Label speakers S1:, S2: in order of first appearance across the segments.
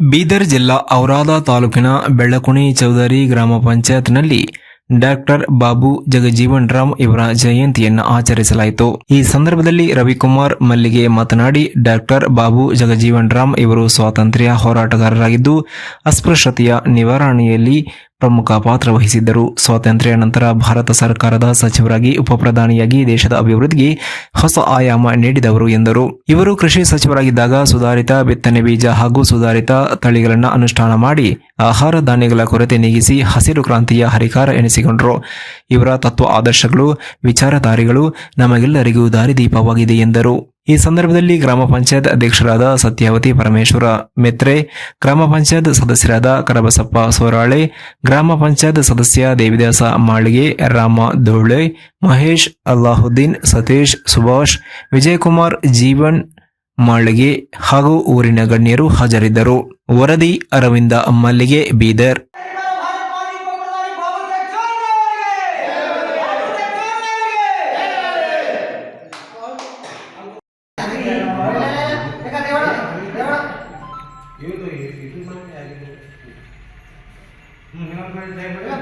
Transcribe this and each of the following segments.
S1: ಬೀದರ್ ಜಿಲ್ಲಾ ಔರಾದ ತಾಲೂಕಿನ ಬೆಳ್ಳಕುಣಿ ಚೌಧರಿ ಗ್ರಾಮ ಪಂಚಾಯತ್ನಲ್ಲಿ ಡಾಕ್ಟರ್ ಬಾಬು ಜಗಜೀವನ್ ರಾಮ್ ಇವರ ಜಯಂತಿಯನ್ನು ಆಚರಿಸಲಾಯಿತು. ಈ ಸಂದರ್ಭದಲ್ಲಿ ರವಿಕುಮಾರ್ ಮಲ್ಲಿಗೆ ಮಾತನಾಡಿ, ಡಾಕ್ಟರ್ ಬಾಬು ಜಗಜೀವನ್ ರಾಮ್ ಇವರು ಸ್ವಾತಂತ್ರ್ಯ ಹೋರಾಟಗಾರರಾಗಿದ್ದು, ಅಸ್ಪೃಶ್ಯತೆಯ ನಿವಾರಣೆಯಲ್ಲಿ ಪ್ರಮುಖ ಪಾತ್ರ ವಹಿಸಿದ್ದರು. ಸ್ವಾತಂತ್ರ್ಯ ನಂತರ ಭಾರತ ಸರ್ಕಾರದ ಸಚಿವರಾಗಿ, ಉಪಪ್ರಧಾನಿಯಾಗಿ ದೇಶದ ಅಭಿವೃದ್ಧಿಗೆ ಹೊಸ ಆಯಾಮ ನೀಡಿದವರು ಎಂದರು. ಇವರು ಕೃಷಿ ಸಚಿವರಾಗಿದ್ದಾಗ ಸುಧಾರಿತ ಬಿತ್ತನೆ ಬೀಜ ಹಾಗೂ ಸುಧಾರಿತ ತಳಿಗಳನ್ನು ಅನುಷ್ಠಾನ ಮಾಡಿ ಆಹಾರ ಧಾನ್ಯಗಳ ಕೊರತೆ ನೀಗಿಸಿ ಹಸಿರು ಕ್ರಾಂತಿಯ ಹರಿಕಾರ ಎನಿಸಿಕೊಂಡರು. ಇವರ ತತ್ವ ಆದರ್ಶಗಳು, ವಿಚಾರಧಾರೆಗಳು ನಮಗೆಲ್ಲರಿಗೂ ದಾರಿದೀಪವಾಗಿದೆ ಎಂದರು. ಈ ಸಂದರ್ಭದಲ್ಲಿ ಗ್ರಾಮ ಪಂಚಾಯತ್ ಅಧ್ಯಕ್ಷರಾದ ಸತ್ಯಾವತಿ ಪರಮೇಶ್ವರ ಮೆತ್ರೆ, ಗ್ರಾಮ ಪಂಚಾಯತ್ ಸದಸ್ಯರಾದ ಕರಬಸಪ್ಪ ಸೋರಾಳೆ, ಗ್ರಾಮ ಪಂಚಾಯತ್ ಸದಸ್ಯ ದೇವಿದಾಸ ಮಾಳಿಗೆ, ರಾಮ ಧೋಳೆ, ಮಹೇಶ್ ಅಲ್ಲಾಹುದ್ದೀನ್, ಸತೀಶ್ ಸುಭಾಷ್, ವಿಜಯಕುಮಾರ್ ಜೀವನ್ ಮಾಳಿಗೆ ಹಾಗೂ ಊರಿನ ಗಣ್ಯರು ಹಾಜರಿದ್ದರು. ವರದಿ ಅರವಿಂದ ಮಲ್ಲಿಗೆ, ಬೀದರ್.
S2: ఏదో ఇటు మాట हेमंत जय बोले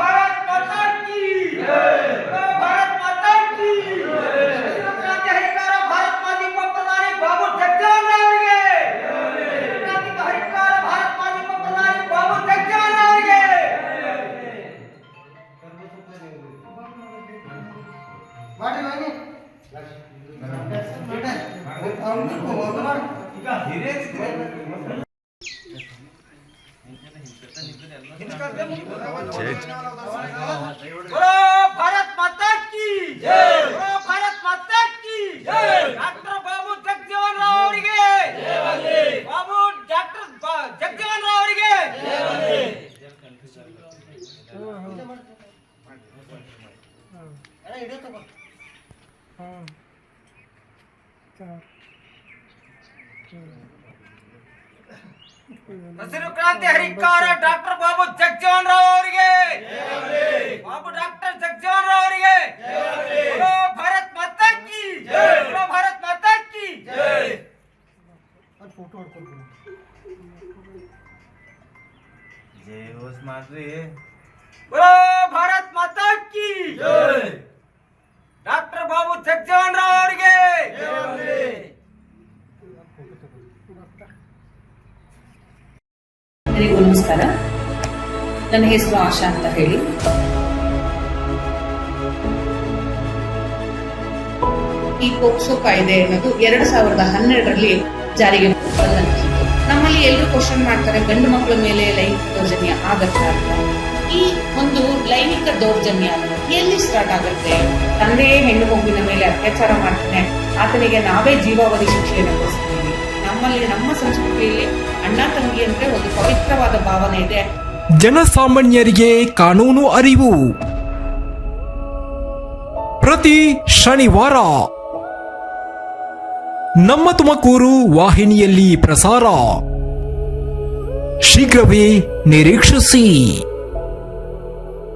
S2: भारत माता की। भारत माता की। भारत माती को प्रधानी बाबू जगजान आएँगे भारत माती को प्रधानी बाबू जगजान आएँगे बाटी वाणी बेटा। हम को बहुत भारत माता की बोलो भारत माता की ಡಾಕ್ಟರ್ ಬಾಬು ಜಗಜೀವನ್ ರಾವ್ ಅವರಿಗೆ ಬಾಬು ಡಾಕ್ಟರ್ ಜಗಜೀವನ್ ರಾವ್ ಅವರಿಗೆ क्रांति हरिकार डॉक्टर बाबू जगजोहन राव बाबू डॉक्टर जगजोहन राव भारत माता की। भारत माता की।
S3: जय
S2: जय भारत माता की।
S4: ಎಲ್ಲರಿಗೂ ನಮಸ್ಕಾರ. ನನ್ನ ಹೆಸರು ಆಶಾ ಅಂತ ಹೇಳಿ. ಈ ಪೋಕ್ಸೋ ಕಾಯ್ದೆ ಅನ್ನೋದು ಎರಡ್ ಸಾವಿರದ ಹನ್ನೆರಡರಲ್ಲಿ ಜಾರಿಗೆ ನಮ್ಮಲ್ಲಿ ಎಲ್ಲರೂ ಕ್ವಶನ್ ಮಾಡ್ತಾರೆ, ಗಂಡು ಮಕ್ಕಳ ಮೇಲೆ ಲೈಂಗಿಕ ದೌರ್ಜನ್ಯ ಆಗತ್ತಾ ಅಂತ. ಈ ಒಂದು ಲೈಂಗಿಕ ದೌರ್ಜನ್ಯ ಎಲ್ಲಿ ಸ್ಟಾರ್ಟ್ ಆಗುತ್ತೆ? ತಂದೆಯೇ ಹೆಣ್ಣು ಮಗುವಿನ ಮೇಲೆ ಅತ್ಯಾಚಾರ ಮಾಡ್ತಾನೆ. ಆತನಿಗೆ ನಾವೇ ಜೀವಾವಧಿ ಶಿಕ್ಷೆಯನ್ನು ಕೊಡಿಸ್ತೀವಿ ನಮ್ಮಲ್ಲಿ ನಮ್ಮ ಸಂಸ್ಕೃತಿಯಲ್ಲಿ ಅಣ್ಣ ತಂಗಿ ಅಂದ್ರೆ ಒಂದು ಪವಿತ್ರವಾದ ಭಾವನೆ ಇದೆ.
S1: ಜನಸಾಮಾನ್ಯರಿಗೆ ಕಾನೂನು ಅರಿವು. ಪ್ರತಿ ಶನಿವಾರ ನಮ್ಮ ತುಮಕೂರು ವಾಹಿನಿಯಲ್ಲಿ ಪ್ರಸಾರ. ಶೀಘ್ರವೇ ನಿರೀಕ್ಷಿಸಿ.